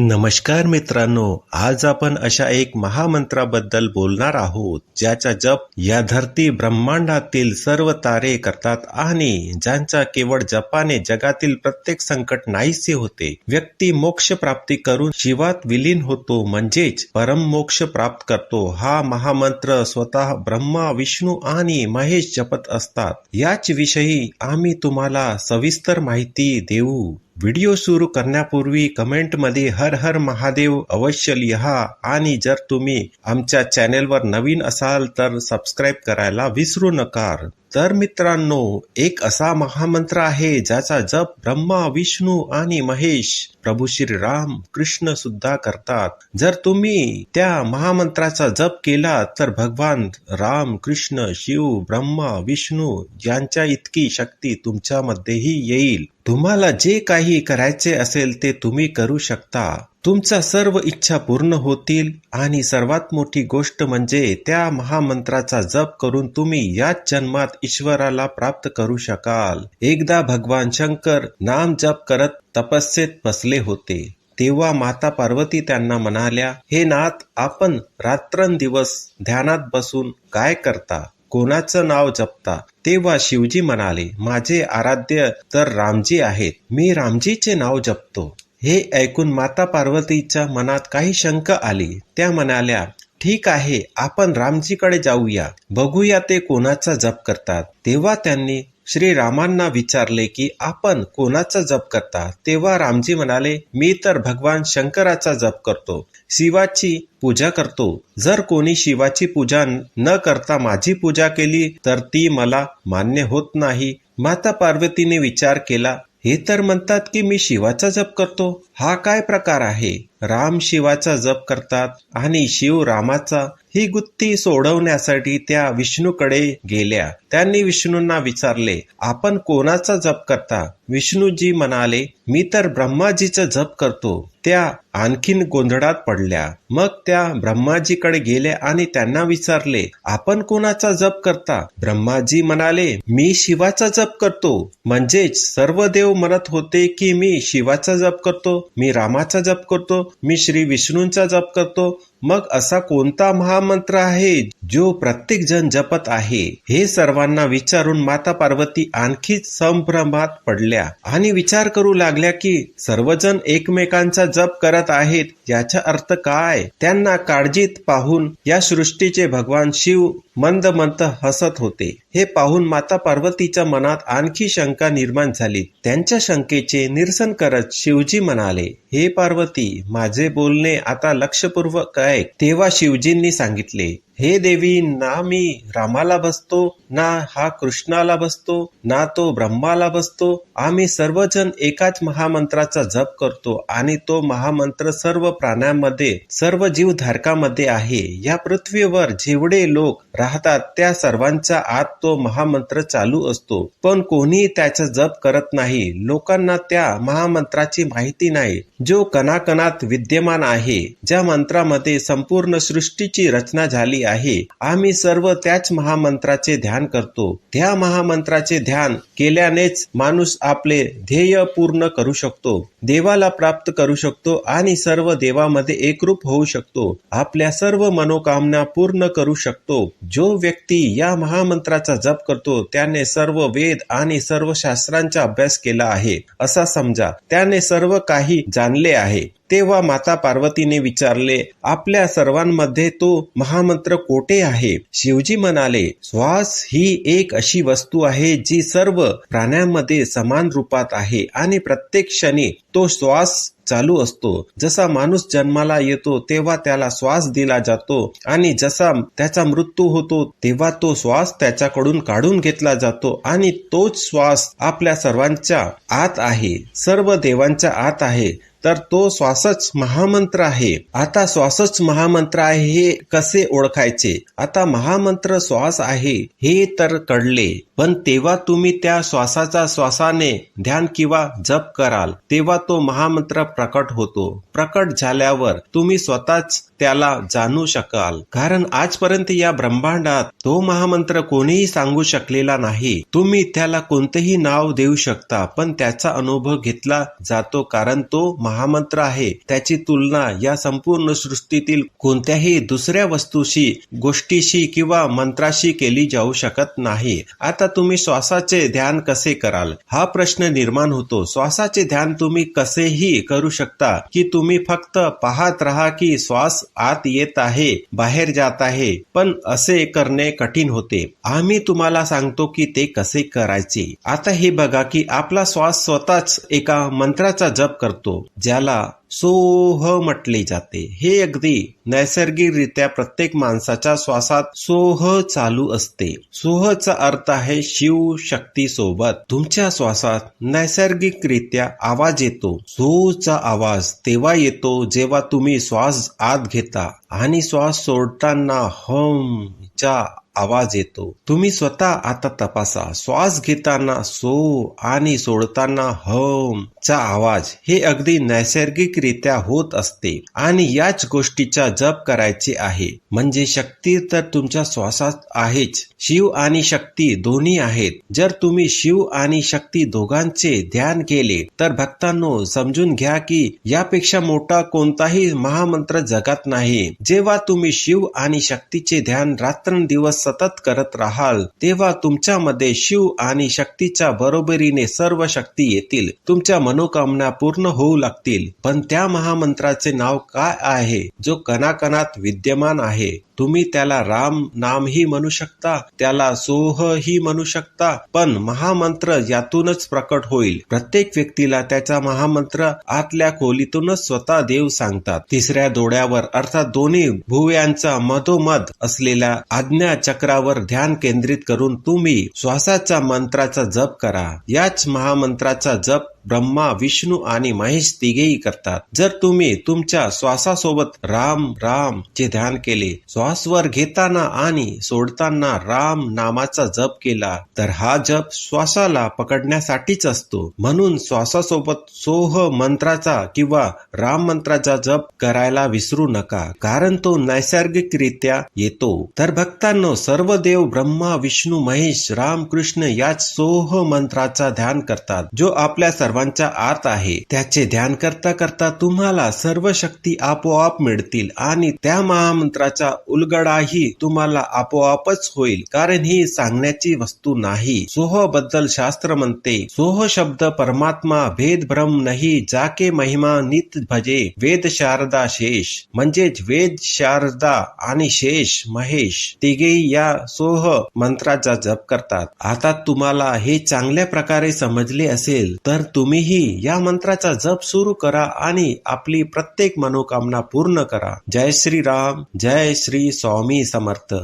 नमस्कार मित्रांनो आज आपण अशा एक महामंत्राबद्दल बोलणार आहोत ज्याचा जप या धरती ब्रह्मांडातील सर्व तारे करतात आणि ज्यांचा केवळ जपाने जगातील प्रत्येक संकट नाहीसे होते. व्यक्ती मोक्ष प्राप्ती करून शिवात विलीन होतो म्हणजेच परम मोक्ष प्राप्त करतो. हा महामंत्र स्वतः ब्रह्मा विष्णू आणि महेश जपत असतात. याच विषयी आम्ही तुम्हाला सविस्तर माहिती देऊ. व्हिडिओ सुरू करण्यापूर्वी कमेंटमध्ये हर हर महादेव अवश्य लिहा. आणि जर तुम्ही आमच्या चॅनेलवर नवीन असाल तर सबस्क्राईब करायला विसरू नका तर मित्रांनो एक असा महामंत्र आहे ज्याचा जप ब्रह्मा विष्णू आणि महेश प्रभू श्री राम कृष्ण सुद्धा करतात. जर तुम्ही त्या महामंत्राचा जप केला तर भगवान राम कृष्ण शिव ब्रह्मा विष्णू यांच्या इतकी शक्ती तुमच्यामध्येही येईल. तुम्हाला जे काही करायचे असेल ते तुम्ही करू शकता. तुमच्या सर्व इच्छा पूर्ण होतील आणि सर्वात मोठी गोष्ट म्हणजे त्या महामंत्राचा जप करून तुम्ही याच जन्मात ईश्वराला प्राप्त करू शकाल. एकदा भगवान शंकर नाम जप करत तपस्येत बसले होते. तेव्हा माता पार्वती त्यांना म्हणाल्या हे नाथ आपण रात्रंदिवस ध्यानात बसून काय करता? कोणाचं नाव जपता? तेव्हा शिवजी म्हणाले माझे आराध्य तर रामजी आहेत. मी रामजीचे नाव जपतो. हे ऐकून माता पार्वतीच्या मनात काही शंका आली. त्या म्हणाल्या ठीक आहे आपण रामजीकडे जाऊया. बघूया ते कोणाचा जप करतात. तेव्हा त्यांनी श्रीरामांना विचारले की आपण कोणाचा जप करता? तेव्हा रामजी म्हणाले मी तर भगवान शंकराचा जप करतो. शिवाची पूजा करतो. जर कोणी शिवाची पूजा न करता माझी पूजा केली तर ती मला मान्य होत नाही. माता पार्वतीने विचार केला हे तर म्हणतात की मी शिवाचा जप करतो. हा काय प्रकार आहे? राम शिवाचा जप करतात आणि शिव रामाचा ही गुत्ती सोडवण्यासाठी त्या विष्णूकडे गेल्या. त्यांनी विष्णूंना विचारले आपण कोणाचा जप करता? विष्णूजी म्हणाले मी तर ब्रह्माजीचा जप करतो. त्या आणखीन गोंधळात पडल्या. मग त्या ब्रह्माजीकडे गेल्या आणि त्यांना विचारले आपण कोणाचा जप करता? ब्रह्माजी म्हणाले मी शिवाचा जप करतो. म्हणजेच सर्व देव म्हणत होते की मी शिवाचा जप करतो मी रामाचा जप करतो मी श्री विष्णूंचा जप करतो. मग असा कोणता महामंत्र आहे जो प्रत्येक जण जपत आहे? हे सर्वांना विचारून माता पार्वती आणखी संभ्रमात पडल्या. आणि विचार करू लागल्या की सर्वजण एकमेकांचा जप करत आहेत याचा अर्थ काय? त्यांना काळजीत पाहून या सृष्टीचे भगवान शिव मंद मंद हसत होते. हे पाहून माता पार्वतीच्या मनात आणखी शंका निर्माण झाली. त्यांच्या शंकेचे निरसन करत शिवजी म्हणाले हे पार्वती माझे बोलणे आता लक्षपूर्वक ऐक. तेव्हा शिवजींनी सांगितले हे देवी ना मी रामाला बसतो ना हा कृष्णाला बसतो ना तो ब्रह्माला बसतो. आम्ही सर्वजण एकाच महामंत्राचा जप करतो आणि तो महामंत्र सर्व प्राण्यांमध्ये सर्व जीवधारकामध्ये आहे. या पृथ्वीवर जेवढे लोक राहतात त्या सर्वांच्या आत तो महामंत्र चालू असतो. पण कोणी त्याचा जप करत नाही. लोकांना त्या महामंत्राची माहिती नाही. जो कणाकणात विद्यमान आहे ज्या मंत्रामध्ये संपूर्ण सृष्टीची रचना झाली आहे. आम्ही सर्व त्याच महामंत्राचे ध्यान करतो. त्या महामंत्राचे ध्यान केल्यानेच माणूस आपले ध्येय पूर्ण करू शकतो देवाला प्राप्त करू शकतो आणि सर्व देवामध्ये एकरूप होऊ शकतो. आपल्या सर्व मनोकामना पूर्ण करू शकतो. जो व्यक्ती या महामंत्राचा जप करतो त्याने सर्व वेद आणि सर्व शास्त्रांचा अभ्यास केला आहे. असा समजा त्याने सर्व काही जाणले आहे. तेव्हा माता पार्वतीने विचारले आपल्या सर्वांमध्ये तो महामंत्र कोठे आहे? शिवजी म्हणाले श्वास ही एक अशी वस्तू आहे जी सर्व प्राण्यांमध्ये समान रूपात आहे आणि प्रत्येक क्षणी तो श्वास चालू असतो. जसा माणूस जन्माला येतो तेव्हा त्याला श्वास दिला जातो आणि जसा त्याचा मृत्यू होतो तेव्हा तो श्वास त्याच्याकडून काढून घेतला जातो आणि तोच श्वास आपल्या सर्वांच्या आत आहे. सर्व देवांच्या आत आहे. तर तो श्वासच महामंत्र आहे. आता श्वासच महामंत्र आहे हे कसे ओळखायचे? आता महामंत्र श्वास आहे हे तर कळले. पण तेव्हा तुम्ही त्या श्वासाचा श्वासाने ध्यान किंवा जप कराल तेव्हा तो महामंत्र प्रकट होतो. प्रकट झाल्यावर तुम्ही स्वतःच त्याला जाणू शकाल. कारण आजपर्यंत या ब्रह्मांडात तो महामंत्र कोणीही सांगू शकलेला नाही. तुम्ही त्याला कोणतेही नाव देऊ शकता पण त्याचा अनुभव घेतला जातो कारण तो महामंत्र आहे. त्याची तुलना या संपूर्ण सृष्टीतील कोणत्याही दुसऱ्या वस्तूशी गोष्टीशी किंवा मंत्राशी केली जाऊ शकत नाही. आता तुम्ही श्वासाचे ध्यान कसे कराल? हा प्रश्न निर्माण होतो. श्वासाचे ध्यान तुम्ही कसेही करू शकता की तुम्ही फक्त पाहत राहा की श्वास आत येत आहे बाहेर जात आहे पण असे करणे कठीण होते. आम्ही तुम्हाला सांगतो की ते कसे करायचे. आता हे बघा की आपला श्वास स्वतःच एका मंत्राचा जप करतो ज्याला सोह म्हटले जाते. हे अगदी नैसर्गिकरित्या प्रत्येक माणसाच्या श्वासात सोह चालू असते. सोहचा अर्थ आहे शिव शक्ती सोबत. तुमच्या श्वासात नैसर्गिकरित्या आवाज येतो. सोचा आवाज तेव्हा येतो जेव्हा तुम्ही श्वास आत घेता आणि श्वास सोडताना हम चा आवाज येतो. तुम्ही स्वतः आता तपासा. श्वास घेताना सो आणि सोडताना हम चा आवाज हे अगदी नैसर्गिकरित्या होत असते आणि याच गोष्टीचा जप करायचे आहे. म्हणजे शक्ती तर तुमच्या श्वासात आहेच. शिव आणि शक्ती दोन्ही आहेत. जर तुम्ही शिव आणि शक्ती दोघांचे ध्यान केले तर भक्तांनो समजून घ्या की यापेक्षा मोठा कोणताही महामंत्र जगात नाही. जेव्हा तुम्ही शिव आणि शक्तीचे ध्यान रात्रंदिवस सतत करत राहाल तेव्हा तुमच्यामध्ये शिव आणि शक्तीच्या बरोबरीने सर्व शक्ती येतील. तुमच्या मनोकामना पूर्ण होऊ लागतील. पण त्या महामंत्राचे नाव काय आहे? जो कणाकणात विद्यमान आहे. तुम्ही त्याला राम नामही म्हणू शकता त्याला सोह ही म्हणू शकता पण महामंत्र यातूनच प्रकट होईल. प्रत्येक व्यक्तीला त्याचा महामंत्र आतल्या खोलीतूनच स्वतः देव सांगतात. तिसऱ्या डोळ्यावर अर्थात दोन्ही भुव्यांचा मधोमध असलेल्या आज्ञा चक्रावर ध्यान केंद्रित करून तुम्ही श्वासाचा मंत्राचा जप करा. याच महामंत्राचा जप ब्रह्मा विष्णू आणि महेश तिघेही करतात. जर तुम्ही तुमच्या श्वासासोबत राम राम चे ध्यान केले श्वासवर घेताना आणि सोडताना राम नामाचा जप केला तर हा जप श्वासाला पकडण्यासाठीच असतो. म्हणून श्वासासोबत सोह मंत्राचा किंवा राम मंत्राचा जप करायला विसरू नका कारण तो नैसर्गिकरित्या येतो. तर भक्तांनो सर्व देव ब्रह्मा विष्णू महेश राम कृष्ण याच सोह मंत्राचा ध्यान करतात जो आपल्या सर्व सर्वांच्या आत आहे. त्याचे ध्यान करता करता तुम्हाला सर्व शक्ती आपोआप मिळतील आणि त्या महामंत्राचा उलगडाही तुम्हाला आपोआपच होईल. कारण ही सांगण्याची वस्तू नाही. सोहबद्दल शास्त्र म्हणते सोह शब्द परमात्मा भेद भ्रम नाही जाके महिमा नित भजे वेद शारदा शेष. म्हणजेच वेद शारदा आणि शेष महेश तिघेही या सोह मंत्राचा जप करतात. आता तुम्हाला हे चांगल्या प्रकारे समजले असेल तर तुम्हीही या मंत्राचा जप सुरू करा आणि आपली प्रत्येक मनोकामना पूर्ण करा. जय श्री राम जय श्री स्वामी समर्थ.